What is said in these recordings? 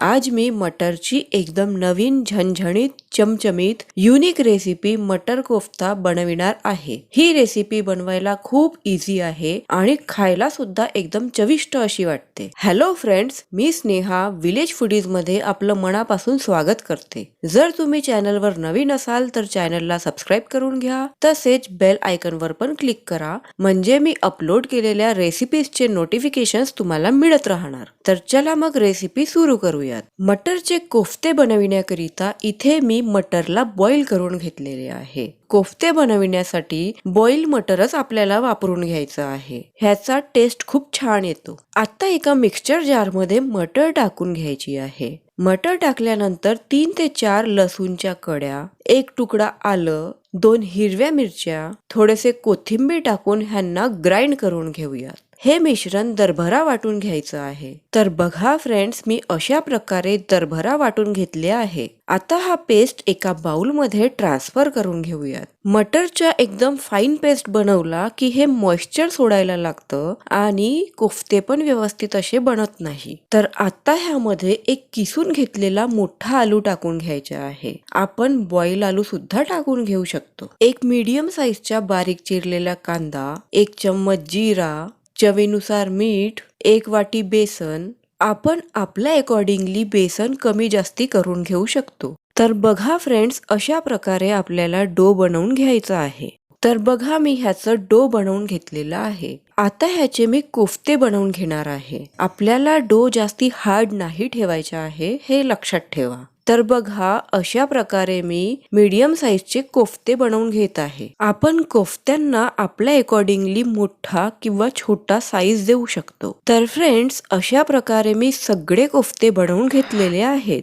आज मी मटरची एकदम नवीन झणझणीत चमचमीत युनिक रेसिपी मटर कोफ्ता बनविणार आहे. ही रेसिपी बनवायला खूप इझी आहे आणि खायला सुद्धा एकदम चविष्ट अशी वाटते. हॅलो फ्रेंड्स मी स्नेहा विलेज फुडीजमध्ये आपलं मनापासून स्वागत करते. जर तुम्ही चॅनलवर नवीन असाल तर चॅनलला सबस्क्राईब करून घ्या तसेच बेल आयकॉनवर पण क्लिक करा. म्हणजे मी अपलोड केलेल्या रेसिपीजचे नोटिफिकेशन तुम्हाला मिळत राहणार. तर चला मग रेसिपी सुरू करूया. करूयात. मटरचे कोफ्ते बनविण्याकरिता इथे मी मटरला बॉईल करून घेतलेले आहे. कोफ्ते बनविण्यासाठी बॉईल मटरच आपल्याला वापरून घ्यायचं आहे. ह्याचा टेस्ट खूप छान येतो. आता एका मिक्सचर जारमध्ये मटर टाकून घ्यायची आहे. मटर टाकल्यानंतर तीन ते चार लसूणच्या कड्या एक तुकडा आलं दोन हिरव्या मिरच्या थोडेसे कोथिंबीर टाकून ह्यांना ग्राइंड करून घेऊयात. हे मिश्रण दरभरा वाटून घ्यायचं आहे. तर बघा फ्रेंड्स मी अशा प्रकारे दरभरा वाटून घेतले आहे. आता हा पेस्ट एका बाउलमध्ये ट्रान्सफर करून घेऊयात. मटरच्या एकदम फाईन पेस्ट बनवला की हे मॉइश्चर सोडायला लागतं आणि कोफ्ते पण व्यवस्थित असे बनत नाही. तर आता ह्यामध्ये एक किसून घेतलेला मोठा आलू टाकून घ्यायचा आहे. आपण बॉईल आलू सुद्धा टाकून घेऊ शकतो. एक मीडियम साईजच्या बारीक चिरलेला कांदा एक चम्मच जिरा चवीनुसार मीठ एक वाटी बेसन. आपण आपल्या अकॉर्डिंगली बेसन कमी जास्ती करून घेऊ शकतो. तर बघा फ्रेंड्स अशा प्रकारे आपल्याला डो बनवून घ्यायचा आहे. तर बघा मी ह्याचं डो बनवून घेतलेलं आहे. आता ह्याचे मी कोफ्ते बनवून घेणार आहे. आपल्याला डो जास्ती हार्ड नाही ठेवायचा आहे हे लक्षात ठेवा. तर बघा अशा प्रकारे मी मीडियम साईजचे कोफ्ते बनवून घेत आहे. आपण कोफ्त्यांना आपल्या अकॉर्डिंगली मोठा किंवा छोटा साईज देऊ शकतो. तर फ्रेंड्स अशा प्रकारे मी सगळे कोफ्ते बनवून घेतलेले आहेत.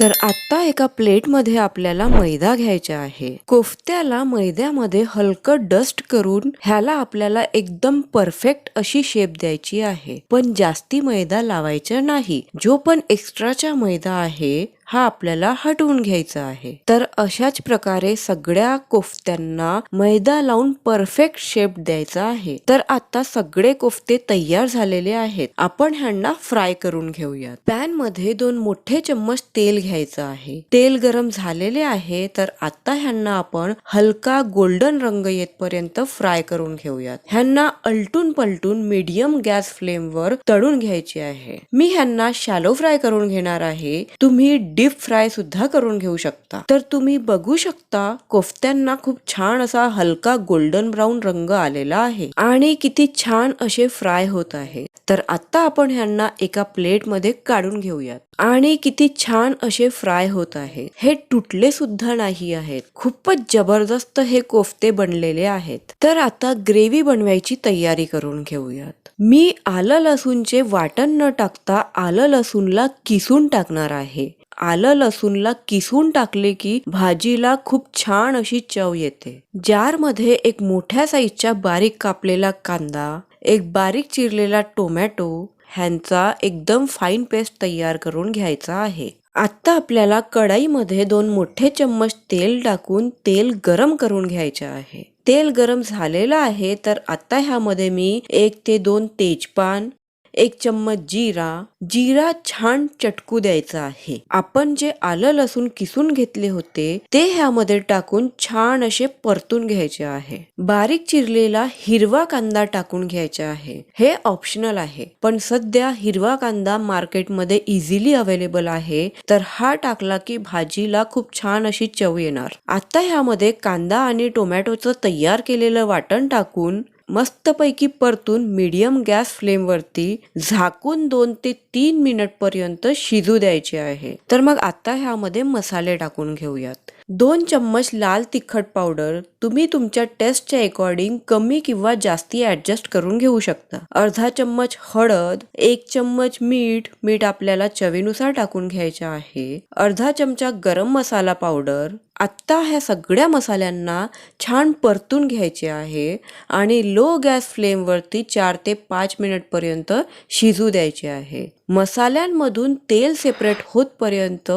तर आता एका प्लेटमध्ये आपल्याला मैदा घ्यायचा आहे. कोफ्त्याला मैद्यामध्ये हलकं डस्ट करून ह्याला आपल्याला एकदम परफेक्ट अशी शेप द्यायची आहे. पण जास्ती मैदा लावायचा नाही. जो पण एक्स्ट्राचा मैदा आहे हा आपल्याला हटवून घ्यायचा आहे. तर अशाच प्रकारे सगळ्या कोफ्त्यांना मैदा लावून परफेक्ट शेप द्यायचा आहे. तर आता सगळे कोफ्ते तयार झालेले आहेत. आपण ह्यांना फ्राय करून घेऊयात. पॅनमध्ये दोन मोठे चम्मच तेल घ्यायचं आहे. तेल गरम झालेले आहे तर आता ह्यांना आपण हलका गोल्डन रंग येतपर्यंत फ्राय करून घेऊयात. ह्यांना अलटून पलटून मीडियम गॅस फ्लेमवर तळून घ्यायचे आहे. मी ह्यांना शॅलो फ्राय करून घेणार आहे. तुम्ही डीप फ्राय सुद्धा करून घेऊ शकता. तर तुम्ही बघू शकता कोफ्त्यांना खूप छान असा हलका गोल्डन ब्राऊन रंग आलेला आहे आणि किती छान असे फ्राय होत आहे. तर आता आपण ह्यांना एका प्लेटमध्ये काढून घेऊयात. आणि किती छान असे फ्राय होत आहे. हे तुटले सुद्धा नाही आहेत. खूपच जबरदस्त हे कोफ्ते बनलेले आहेत. तर आता ग्रेव्ही बनवायची तयारी करून घेऊयात. मी आलं लसूणचे वाटण न टाकता आलं लसूणला किसून टाकणार आहे. आलं लसूणला किसून टाकले की भाजीला खूप छान अशी चव येते. जारमध्ये एक मोठ्या साईजच्या बारीक कापलेला कांदा एक बारीक चिरलेला टोमॅटो ह्यांचा एकदम फाईन पेस्ट तयार करून घ्यायचा आहे. आत्ता आपल्याला कढाईमध्ये दोन मोठे चम्मच तेल टाकून तेल गरम करून घ्यायचे आहे. तेल गरम झालेलं आहे तर आता ह्यामध्ये मी एक ते दोन तेजपान एक चम्मच जिरा. जिरा छान चटकू द्यायचा आहे. आपण जे आलं लसूण किसून घेतले होते ते ह्यामध्ये टाकून छान असे परतून घ्यायचे आहे. बारीक चिरलेला हिरवा कांदा टाकून घ्यायचा आहे. हे ऑप्शनल आहे. पण सध्या हिरवा कांदा मार्केटमध्ये इझिली अवेलेबल आहे तर हा टाकला की भाजीला खूप छान अशी चव येणार. आता ह्यामध्ये कांदा आणि टोमॅटोचं तयार केलेलं वाटण टाकून मस्तपैकी परतून मीडियम गॅस फ्लेमवरती झाकून दोन ते तीन मिनिट पर्यंत शिजू द्यायचे आहे. तर मग आता ह्यामध्ये मसाले टाकून घेऊयात. दोन चम्मच लाल तिखट पावडर तुम्ही तुमच्या टेस्टच्या अकॉर्डिंग कमी किंवा जास्ती ऍडजस्ट करून घेऊ शकता. अर्धा चम्मच हळद एक चम्मच मीठ मीठ आपल्याला चवीनुसार टाकून घ्यायचे आहे. अर्धा चमचा गरम मसाला पावडर. आत्ता ह्या सगळ्या मसाल्यांना छान परतून घ्यायचे आहे आणि लो गॅस फ्लेमवरती चार ते पाच मिनिटपर्यंत शिजू द्यायचे आहे. मसाल्यांमधून तेल सेपरेट होतपर्यंत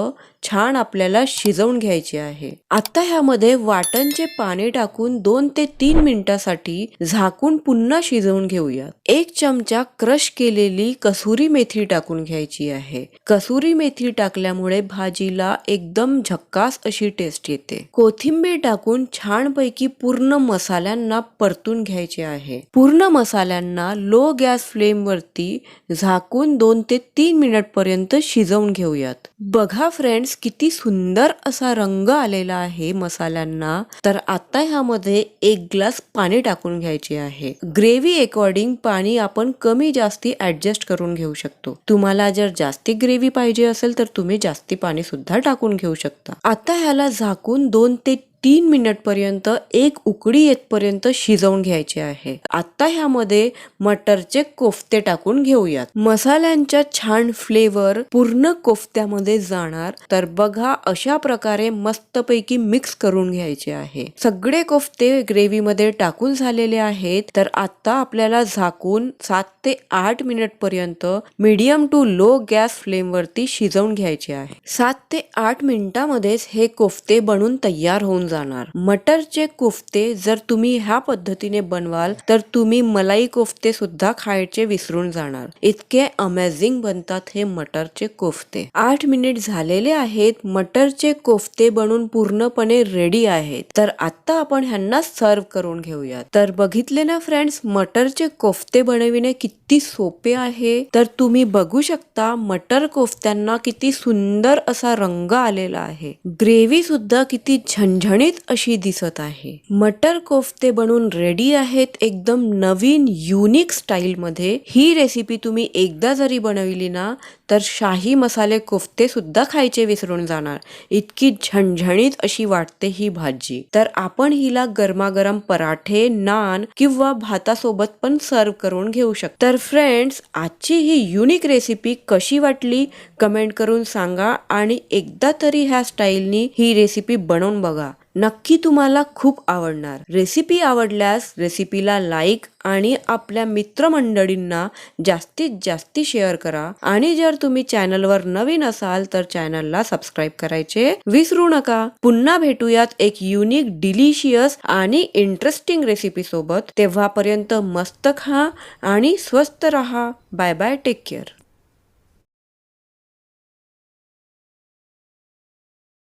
छान आपल्याला शिजवून घ्यायचे आहे. आत्ता ह्यामध्ये वाटणचे पाणी टाकून दोन ते तीन मिनिटासाठी झाकून पुन्हा शिजवून घेऊया. एक चमचा क्रश केलेली कसुरी मेथी टाकून घ्यायची आहे. कसुरी मेथी टाकल्यामुळे भाजीला एकदम झक्कास अशी टेस्ट येते. कोथिंबीर टाकून छानपैकी पूर्ण मसाल्यांना परतून घ्यायचे आहे. पूर्ण मसाल्यांना लो गॅस फ्लेम वरती झाकून दोन ते तीन मिनिट पर्यंत शिजवून घेऊयात. बघा फ्रेंड्स किती सुंदर असा रंग आलेला आहे मसाल्यांना. तर आता ह्यामध्ये एक ग्लास पाणी टाकून घ्यायचे आहे. ग्रेव्ही अकॉर्डिंग पाणी आपण कमी जास्ती ऍडजस्ट करून घेऊ शकतो. तुम्हाला जर जास्ती ग्रेव्ही पाहिजे असेल तर तुम्ही जास्ती पाणी सुद्धा टाकून घेऊ शकता. आता ह्याला झाकून दोन ते तीन मिनिट पर्यंत एक उकडी येतपर्यंत शिजवून घ्यायचे आहे. आता ह्यामध्ये मटरचे कोफ्ते टाकून घेऊयात. मसाल्यांच्या छान फ्लेवर पूर्ण कोफ्त्यामध्ये जाणार. तर बघा अशा प्रकारे मस्तपैकी मिक्स करून घ्यायचे आहे. सगळे कोफ्ते ग्रेव्ही मध्ये टाकून झालेले आहेत. तर आता आपल्याला झाकून सात ते आठ मिनिट पर्यंत medium to low gas flame वरती शिजवून घ्यायचे आहे. सात ते आठ मिनिटामध्येच हे कोफ्ते बनून तयार होऊन जाणार. मटरचे कोफ्ते जर तुम्ही ह्या पद्धतीने बनवाल तर तुम्ही मलाई कोफ्ते सुद्धा खायचे विसरून जाणार. इतके अमेझिंग बनतात हे मटरचे कोफ्ते. आठ मिनिट झालेले आहेत मटरचे कोफ्ते बनून पूर्णपणे रेडी आहेत. तर आता आपण ह्यांना सर्व करून घेऊया तर बघितले ना फ्रेंड्स मटरचे कोफ्ते बनविणे किती सोपे आहे? तर तुम्ही बघू शकता मटर कोफ्त्यांना किती सुंदर असा रंग आलेला आहे. ग्रेव्ही सुद्धा किती झणझणीत अशी दिसत आहे. मटर कोफ्ते बनून रेडी आहेत एकदम नवीन युनिक स्टाईल मध्ये. ही रेसिपी तुम्ही एकदा जरी बनविली ना तर शाही मसाले कोफ्ते सुद्धा खायचे विसरून जाणार. इतकी झणझणीत अशी वाटते ही भाजी. तर आपण हिला गरमागरम पराठे नान किंवा भातासोबत पण सर्व करून घेऊ शकतो. तर फ्रेंड्स आजची ही युनिक रेसिपी कशी वाटली? कमेंट करून सांगा आणि एकदा तरी ह्या स्टाईलनी ही रेसिपी बनवून बघा. नक्की तुम्हाला खूप आवडणार. रेसिपी आवडल्यास रेसिपीला लाईक आणि आपल्या मित्रमंडळींना जास्तीत जास्त शेअर करा. आणि जर तुम्ही चॅनलवर नवीन असाल तर चॅनलला सबस्क्राईब करायचे विसरू नका. पुन्हा भेटूयात एक युनिक डिलिशियस आणि इंटरेस्टिंग रेसिपी सोबत. तेव्हापर्यंत मस्त खा आणि स्वस्त रहा. Bye bye take care.